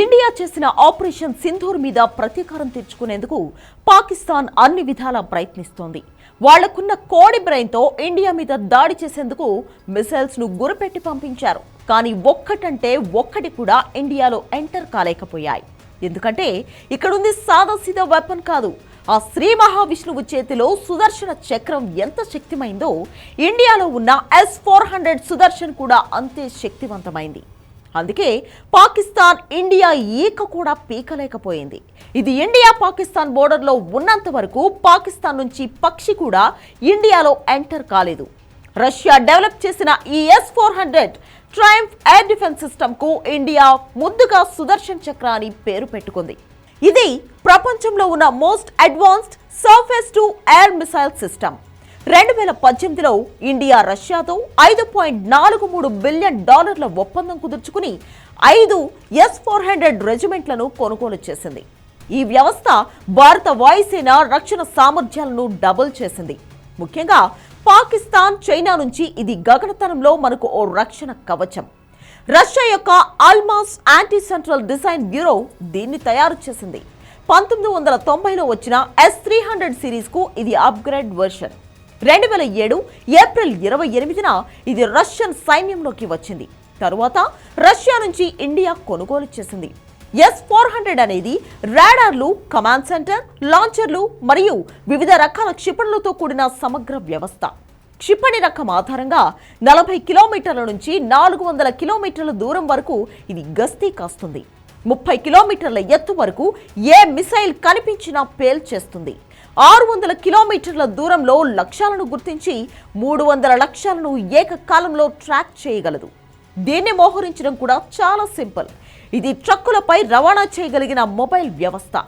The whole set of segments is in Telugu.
ఇండియా చేసిన ఆపరేషన్ సింధూర్ మీద ప్రతీకారం తీర్చుకునేందుకు పాకిస్తాన్ అన్ని విధాలా ప్రయత్నిస్తోంది. వాళ్ళకున్న కోడి బ్రెయిన్తో ఇండియా మీద దాడి చేసేందుకు మిసైల్స్ను గురిపెట్టి పంపించారు. కానీ ఒక్కటంటే ఒక్కటి కూడా ఇండియాలో ఎంటర్ కాలేకపోయాయి. ఎందుకంటే ఇక్కడుంది సాదాసీదా వెపన్ కాదు. ఆ శ్రీ మహావిష్ణువు చేతిలో సుదర్శన చక్రం ఎంత శక్తిమైందో ఇండియాలో ఉన్న ఎస్ ఫోర్ హండ్రెడ్ సుదర్శన్ కూడా అంతే శక్తివంతమైంది. అందుకే పాకిస్తాన్ ఇండియా ఈక కూడా పీకలేకపోయింది. ఇది ఇండియా పాకిస్తాన్ బోర్డర్లో ఉన్నంత వరకు పాకిస్తాన్ నుంచి పక్షి కూడా ఇండియాలో ఎంటర్ కాలేదు. రష్యా డెవలప్ చేసిన ఈ S four hundred Triumf air defence సిస్టమ్కు ఇండియా ముందుగా సుదర్శన్ చక్ర అని పేరు పెట్టుకుంది. ఇది ప్రపంచంలో ఉన్న most advanced surface to air missile system రెండు వేల పద్దెనిమిదిలో ఇండియా రష్యాతో ఐదు పాయింట్ నాలుగు మూడు బిలియన్ డాలర్ల ఒప్పందం కుదుర్చుకుని ఐదు ఎస్ ఫోర్ హండ్రెడ్ రెజిమెంట్లను కొనుగోలు చేసింది. ఈ వ్యవస్థ భారత వాయుసేన రక్షణ సామర్థ్యాలను డబుల్ చేసింది. ముఖ్యంగా పాకిస్తాన్ చైనా నుంచి ఇది గగనతనంలో మనకు ఓ రక్షణ కవచం. రష్యా యొక్క Almaz Antey central design bureau దీన్ని తయారు చేసింది. పంతొమ్మిది వందల తొంభైలో వచ్చిన ఎస్ త్రీ హండ్రెడ్ సిరీస్కు ఇది అప్గ్రేడ్ వెర్షన్ రెండు వేల ఏడు ఏప్రిల్ ఇరవై ఎనిమిదిన ఇది రష్యన్ సైన్యంలోకి వచ్చింది. తరువాత రష్యా నుంచి ఇండియా కొనుగోలు చేసింది. ఎస్ ఫోర్ హండ్రెడ్ అనేది రాడార్లు కమాండ్ సెంటర్ లాంచర్లు మరియు వివిధ రకాల క్షిపణులతో కూడిన సమగ్ర వ్యవస్థ. క్షిపణి రకం ఆధారంగా నలభై కిలోమీటర్ల నుంచి నాలుగు వందల కిలోమీటర్ల దూరం వరకు ఇది గస్తీ కాస్తుంది. ముప్పై కిలోమీటర్ల ఎత్తు వరకు ఏ మిసైల్ కనిపించినా పేల్చేస్తుంది. ఆరు వందల కిలోమీటర్ల దూరంలో లక్ష్యాలను గుర్తించి మూడు వందల లక్ష్యాలను ఏకకాలంలో ట్రాక్ చేయగలదు. దీన్ని మోహరించడం కూడా చాలా సింపుల్. ఇది ట్రక్కులపై రవాణా చేయగలిగిన మొబైల్ వ్యవస్థ.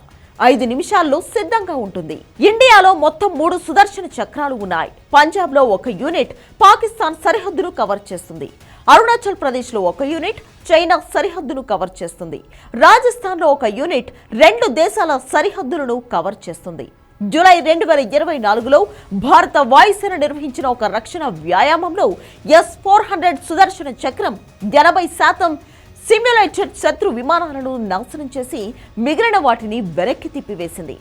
ఐదు నిమిషాల్లో సిద్ధంగా ఉంటుంది. ఇండియాలో మొత్తం మూడు సుదర్శన చక్రాలు ఉన్నాయి. పంజాబ్లో ఒక యూనిట్ పాకిస్తాన్ సరిహద్దును కవర్ చేస్తుంది. అరుణాచల్ ప్రదేశ్లో ఒక యూనిట్ చైనా సరిహద్దును కవర్ చేస్తుంది. రాజస్థాన్లో ఒక యూనిట్ రెండు దేశాల సరిహద్దులను కవర్ చేస్తుంది. జూలై రెండు వేల ఇరవై నాలుగులో భారత వాయుసేన నిర్వహించిన ఒక రక్షణ వ్యాయామంలో S four hundred Sudarshana Chakram ఎనభై శాతం సిమ్యులేటెడ్ శత్రు విమానాలను నాశనం చేసి మిగిలిన వాటిని వెనక్కి తిప్పివేసింది.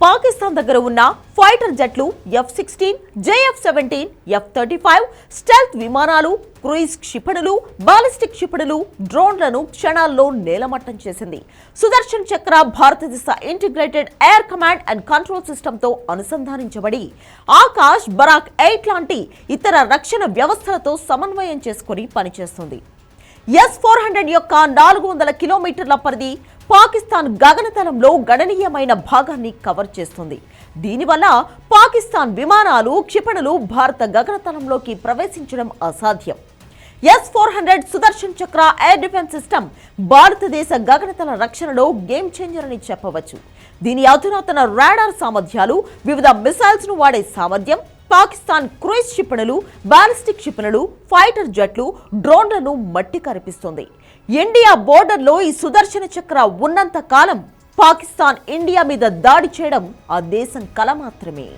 పాకిస్తాన్ దగ్గర ఉన్న ఫైటర్ జట్లు F sixteen JF seventeen F thirty five stealth విమానాలు క్రూయిజ్ క్షిపణులు బాలిస్టిక్ క్షిపణులు డ్రోన్లను క్షణాల్లో నేలమట్టం చేసింది. సుదర్శన్ చక్ర భారతదేశ integrated air command and control సిస్టంతో అనుసంధానించబడి ఆకాష్ బరాక్ ఎయిట్ లాంటి ఇతర రక్షణ వ్యవస్థలతో సమన్వయం చేసుకొని పనిచేస్తుంది. ఎస్ ఫోర్ హండ్రెడ్ యొక్క నాలుగు వందల కిలోమీటర్ల పరిధి పాకిస్తాన్ గగనతలంలో గణనీయమైన భాగాన్ని కవర్ చేస్తుంది. దీనివల్ల పాకిస్తాన్ విమానాలు క్షిపణులు భారత గగనతలంలోకి ప్రవేశించడం అసాధ్యం. S four hundred Sudarshan Chakra air defence system భారతదేశ గగనతల రక్షణలో గేమ్ చేంజర్ అని చెప్పవచ్చు. దీని అధునాతన రాడార్ సామర్థ్యాలు వివిధ మిసైల్స్ను వాడే సామర్థ్యం పాకిస్తాన్ క్రూయిజ్ క్షిపణులు బాలిస్టిక్ క్షిపణులు ఫైటర్ జట్లు డ్రోన్లను మట్టి కరిపిస్తుంది ఇండియా బోర్డర్లో ఈ సుదర్శన చక్ర ఉన్నంత కాలం పాకిస్తాన్ ఇండియా మీద దాడి చేయడం ఆ దేశం కల మాత్రమే.